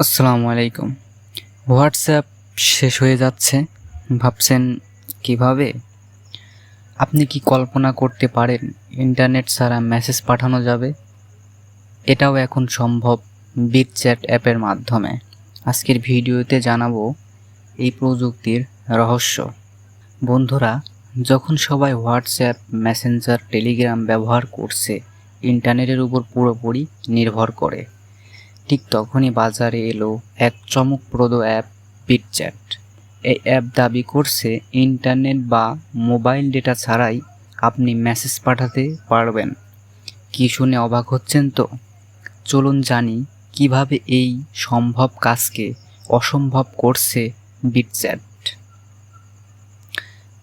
আসসালামু আলাইকুম। হোয়াটসঅ্যাপ শেষ হয়ে যাচ্ছে, ভাবছেন কীভাবে? আপনি কি কল্পনা করতে পারেন ইন্টারনেট ছাড়া মেসেজ পাঠানো যাবে? এটাও এখন সম্ভব বিট চ্যাট অ্যাপের মাধ্যমে। আজকের ভিডিওতে জানাব এই প্রযুক্তির রহস্য। বন্ধুরা, যখন সবাই হোয়াটসঅ্যাপ মেসেঞ্জার টেলিগ্রাম ব্যবহার করছে, ইন্টারনেটের উপর পুরোপুরি নির্ভর করে। ঠিক তখনই বাজারে এলো এক চমকপ্রদ অ্যাপ পিটচ্যাট এই অ্যাপ দাবি করছে, ইন্টারনেট বা মোবাইল ডেটা ছাড়াই আপনি মেসেজ পাঠাতে পারবেন। কি শুনে অবাক হচ্ছেন তো? চলুন জানি কীভাবে এই সম্ভব কাজকে অসম্ভব করছে বিটচ্যাট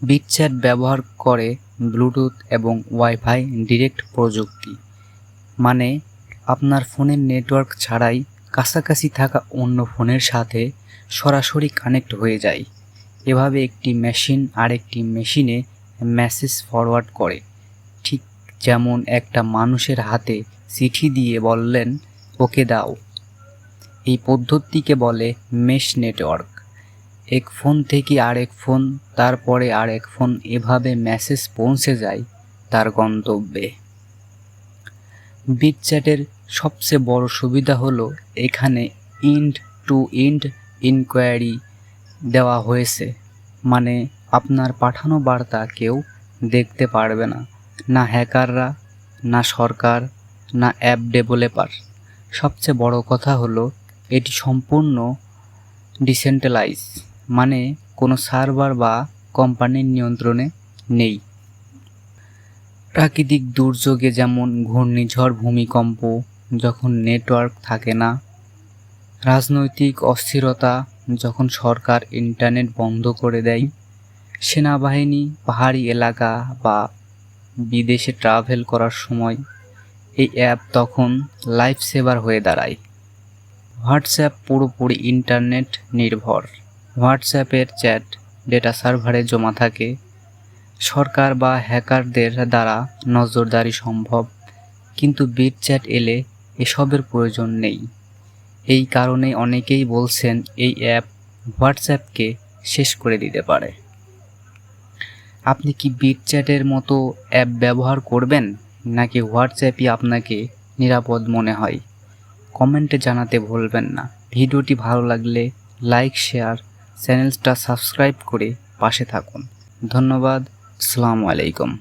বিটচ্যাট ব্যবহার করে ব্লুটুথ এবং ওয়াইফাই ডিরেক্ট প্রযুক্তি। মানে আপনার ফোনের নেটওয়ার্ক ছাড়াই কাছাকাছি থাকা অন্য ফোনের সাথে সরাসরি কানেক্ট হয়ে যায়। এভাবে একটি মেশিন আরেকটি মেশিনে মেসেজ ফরওয়ার্ড করে। ঠিক যেমন একটা মানুষের হাতে চিঠি দিয়ে বললেন, ওকে দাও। এই পদ্ধতিকে বলে মেশ নেটওয়ার্ক। এক ফোন থেকে আরেক ফোন, তারপরে আরেক ফোন এভাবে মেসেজ পৌঁছে যায় তার গন্তব্যে। বিটচ্যাটের সবচেয়ে বড় সুবিধা হলো এখানে ইন্ড টু ইন্ড ইনকোয়ারি দেওয়া হয়েছে। মানে আপনার পাঠানো বার্তা কেউ দেখতে পারবে না। না হ্যাকাররা, না সরকার, না অ্যাপ ডেভেলপার। সবচেয়ে বড় কথা হলো এটি সম্পূর্ণ ডিসেন্ট্রালাইজ। মানে কোনো সার্ভার বা কোম্পানির নিয়ন্ত্রণে নেই। প্রাকৃতিক দুর্যোগে যেমন ঘূর্ণিঝড়, ভূমিকম্প, যখন নেটওয়ার্ক থাকে না, রাজনৈতিক অস্থিরতা যখন সরকার ইন্টারনেট বন্ধ করে দেয়, সেনাবাহিনী, পাহাড়ি এলাকা বা বিদেশে ট্রাভেল করার সময় এই অ্যাপ তখন লাইফ সেভার হয়ে দাঁড়ায়। হোয়াটসঅ্যাপ পুরোপুরি ইন্টারনেট নির্ভর। হোয়াটসঅ্যাপের চ্যাট ডেটা সার্ভারে জমা থাকে। সরকার বা হ্যাকারদের দ্বারা নজরদারি সম্ভব, কিন্তু বিট চ্যাট এলে এসবের প্রয়োজন নেই। এই কারণে অনেকেই বলছেন এই অ্যাপ হোয়াটসঅ্যাপকে শেষ করে দিতে পারে। আপনি কি বিট চ্যাটের মতো অ্যাপ ব্যবহার করবেন, নাকি হোয়াটসঅ্যাপই আপনাকে নিরাপদ মনে হয়? কমেন্টে জানাতে ভুলবেন না। ভিডিওটি ভালো লাগলে লাইক, শেয়ার, চ্যানেলটা সাবস্ক্রাইব করে পাশে থাকুন। ধন্যবাদ। আসসালামু আলাইকুম।